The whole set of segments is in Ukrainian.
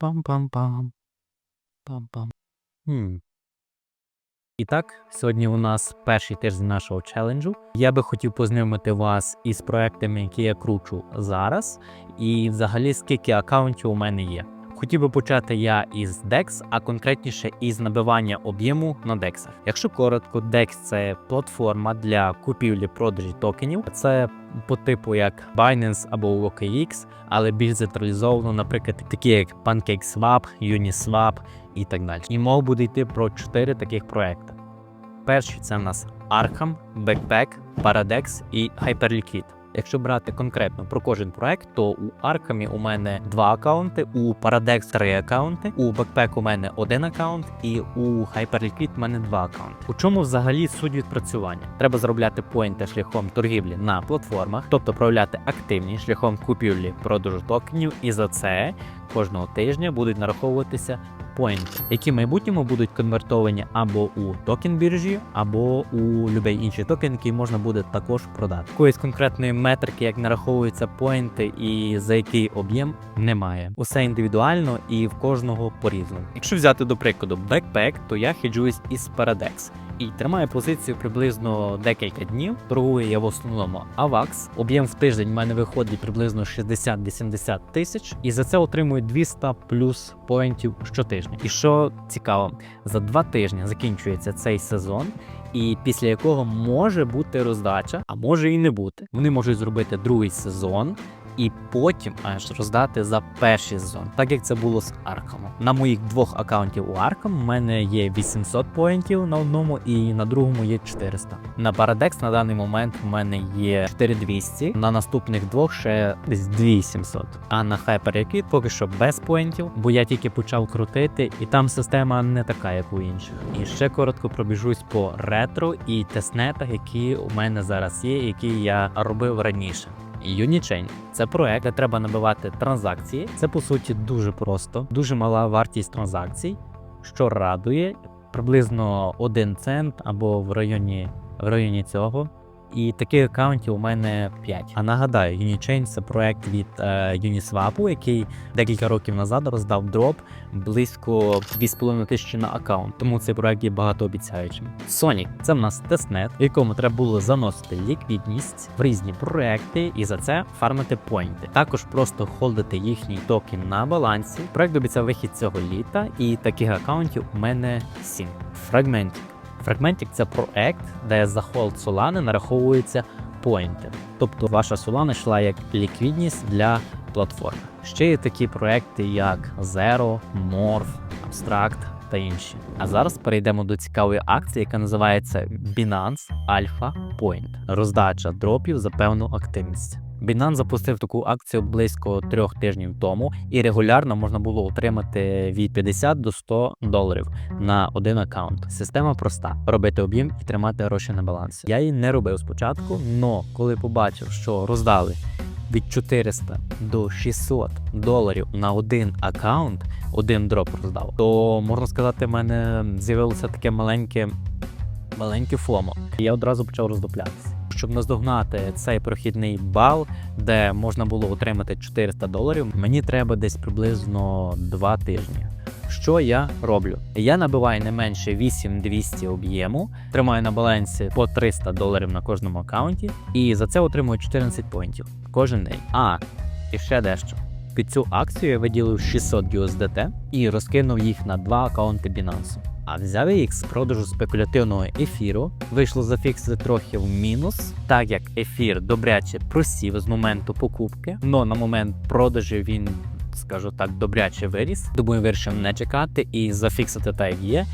Пам-пам-пам. Пам-пам. І так, сьогодні у нас перший тиждень нашого челенджу. Я би хотів познайомити вас із проектами, які я кручу зараз, і взагалі скільки аккаунтів у мене є. Хотів би почати я із DEX, а конкретніше із набивання об'єму на DEX. Якщо коротко, DEX – це платформа для купівлі-продажі токенів. Це по типу як Binance або OKX, але більш централізовано, наприклад, такі як PancakeSwap, Uniswap і так далі. І мова буде йти про чотири таких проекти. Перший це в нас Arkham, Backpack, Paradex і Hyperliquid. Якщо брати конкретно про кожен проект, то у Arkham у мене два аккаунти, у Paradex три аккаунти, у Backpack у мене один аккаунт, і у Hyperliquid у мене два аккаунти. У чому взагалі суть відпрацювання? Треба заробляти поінти шляхом торгівлі на платформах, тобто проявляти активність шляхом купівлі продажу токенів, і за це кожного тижня будуть нараховуватися поінти, які в майбутньому будуть конвертовані або у токен біржі, або у будь-який інший токен, який можна буде також продати. Якоїсь конкретної метрики, як нараховуються поінти і за який об'єм, немає. Усе індивідуально і в кожного по-різному. Якщо взяти до прикладу Backpack, то я хеджуюсь із Paradex. І тримаю позицію приблизно декілька днів. Торгую я в основному авакс. Об'єм в тиждень в мене виходить приблизно 60-80 тисяч, і за це отримую 200 плюс поінтів щотижня. І що цікаво, за два тижні закінчується цей сезон. І після якого може бути роздача, а може і не бути. Вони можуть зробити другий сезон і потім аж роздати за перший сезон, так як це було з Аркамом. На моїх двох аккаунтів у Аркам у мене є 800 поінтів на одному, і на другому є 400. На Paradex на даний момент в мене є 4200, на наступних двох ще десь 2700. А на HyperLiquid поки що без поінтів, бо я тільки почав крутити, і там система не така, як у інших. І ще коротко пробіжусь по ретро і тестнетах, які у мене зараз є, які я робив раніше. Юнічейн – це проект, де треба набивати транзакції. Це по суті дуже просто, дуже мала вартість транзакцій, що радує приблизно 1 цент або в районі, в районі цього. І таких аккаунтів у мене 5. А нагадаю, Unichain – це проект від е, Uniswap, який декілька років назад роздав дроп близько 2,5 тисячі на аккаунт. Тому цей проект є багатообіцяючим. Sonic – це в нас тестнет, в якому треба було заносити ліквідність в різні проекти і за це фармити поінти. Також просто холдити їхній токен на балансі. Проект обіцяв вихід цього літа, і таких аккаунтів у мене 7. Fragmentic. Fragmentic – це проект, де за холд Solana нараховуються поінти. Тобто ваша Solana йшла як ліквідність для платформи. Ще є такі проекти, як Zero, Morph, Abstract та інші. А зараз перейдемо до цікавої акції, яка називається Binance Alpha Point. Роздача дропів за певну активність. Binance запустив таку акцію близько трьох тижнів тому, і регулярно можна було отримати від 50 до 100 доларів на один аккаунт. Система проста: робити об'єм і тримати гроші на балансі. Я її не робив спочатку, але коли побачив, що роздали від 400 до 600 доларів на один аккаунт, один дроп роздав, то можна сказати, в мене з'явилося таке маленьке, маленьке фомо. Я одразу почав роздуплятися. Щоб наздогнати цей прохідний бал, де можна було отримати 400 доларів, мені треба десь приблизно 2 тижні. Що я роблю? Я набиваю не менше 8200 об'єму, тримаю на балансі по 300 доларів на кожному аккаунті, і за це отримую 14 поінтів кожен день. А і ще дещо. Під цю акцію я виділив 600 USDT і розкинув їх на два аккаунти Binance. А взяв їх з продажу спекулятивного ефіру. Вийшло зафіксити трохи в мінус, так як ефір добряче просів з моменту покупки, но на момент продажу він, скажу так, добряче виріс. Думаю, вирішив не чекати і зафіксити так, як є.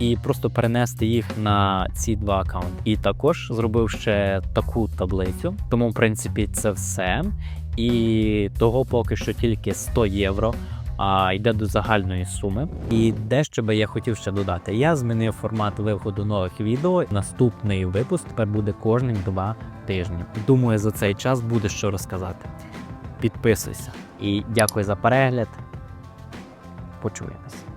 І просто перенести їх на ці два аккаунти. І також зробив ще таку таблицю. Тому, в принципі, це все. І того поки що тільки 100 євро а йде до загальної суми. І дещо би я хотів ще додати. Я змінив формат виходу нових відео. Наступний випуск тепер буде кожні два тижні. Думаю, за цей час буде що розказати. Підписуйся і дякую за перегляд. Почуємось.